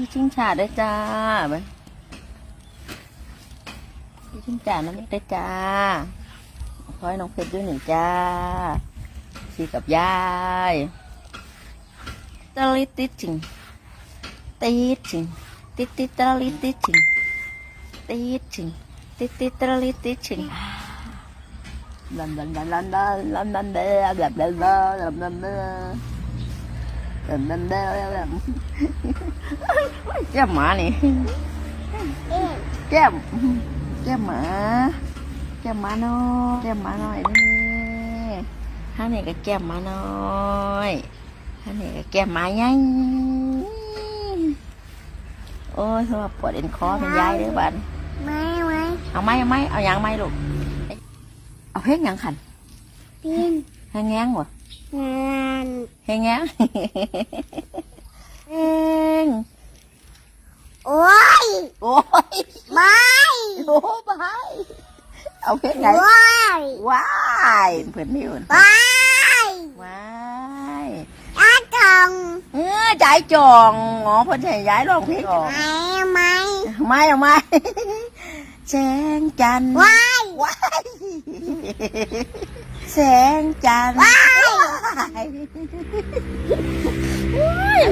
พี่ชิงชาด้วยจ้าไปพี่ชิงชาน้ำเล็กด้วยจ้าขอให้น้องเพชรด้วยหนึ่งจ้าสีกับยายตะลิติจิงติดจริงติติตะลิติจิงติดจริงติติตะลิติจิงลันลันลันลันลันลันลันเดอลันลันเดอลันลันเดอลันลันเดอลัน แก้มหมานี่แก้มแก้มหมา แก้มหมาน้อยแก้มหมาน้อยนี่ข้างนี้ก็แก้มหมาน้อยข้างนี้ก็แก้มหมาใหญ่โอ้ยสำหรับปวดเอ็นคอเป็นยายเด้อบันไม่ไม่เอาไหมเอาไหมเอาหยังไหมลูกเอาเพลงหยังขันปีนเพลงแง้งวะงานเพลงแง้ง เพลง โอ้ยโอ้ยไม่ โอ้บายเอาเพลงไหนโอ้ยว้ายเพื่อนนี่อุ่นไปว้ายอาจองเออใจจองหมอเพ่นให้ย้ายร้องเพลงจองไม่ ไม่ไม่เอาไม่แสงจันทร์ว้ายว้ายแสงจันทร์ว้ายว้าย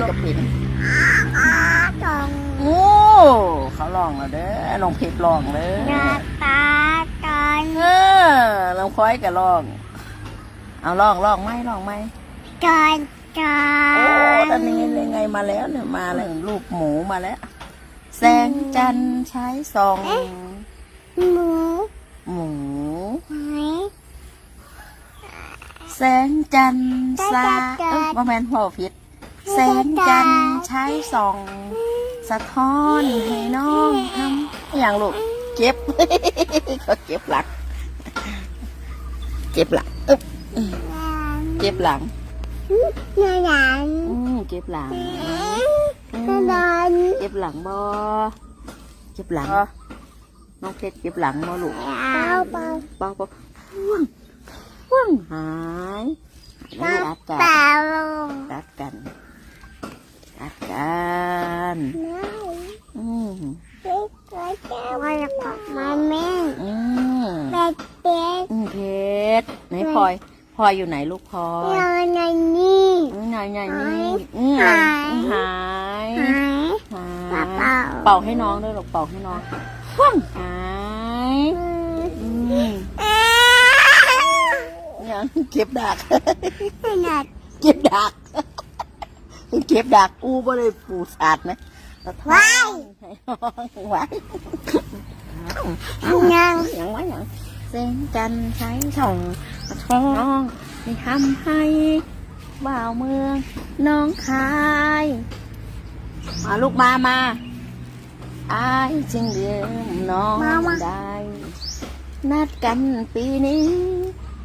ก็เป็น องแล้วเด้อลองเพลงลองเลยหน้าตาตอนเออลองคอยกับลอง เอาลองลองไหมลองไหมตอนตอโอ้นตอนนี้ยังไงมาแล้วเนี่ยมาแล้วรูปหมูมาแล้ว แสงจันทร์ใช้ส่องหมูหมูไหมแสงจันทร์สาเอ้ยบ่แมนพ่อผิดแสงจันทร์ใช้ส่อง สะท้อนให้น้องทำอหย่างลูกเจ็บเขาเจ็บหลังเจ็บหลังอึ๊บเจ็บหลังงานหลังอืมเจ็บหลังอืกระมดอนเจ็บหลังบ่เจ็บหลังน้องเพชรเจ็บหลังบ่ลูกเอาเปล่าเบาเบาว่วงว่วงหายไม่ได้อัดกันเปล่าลง อัดกันอัดกัน ไม่ อืม ไม่ ก็จะว่าจะกลับมาแม่อืมเป็ดเป็ดอืมเพชรไหนพลอยพลอยอยู่ไหนลูกพลอยนอนในนี่อืมไหนไหนนี่อืมหายหายหายหาเปล่ายเปล่าเป่าให้น้องด้วยลูกเป่าให้น้องว่วงหายอืมอืมอ่ายังเก็บดักขนาดเก็บดักเก็บดักกูบ่ได้ปูสาดนะ ตะท้องให้น้องไว้ยังหยังไว้หยังเส้นจันทร์ใช้ส่องตะท้องให้ทำให้บ่าวเมืองน้องคายมาลูกมามาอายจึงเดิมน้องได้ นัดกันปีนี้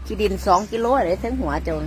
ที่ดินสองกิโลอะไรทั้งหัวโจน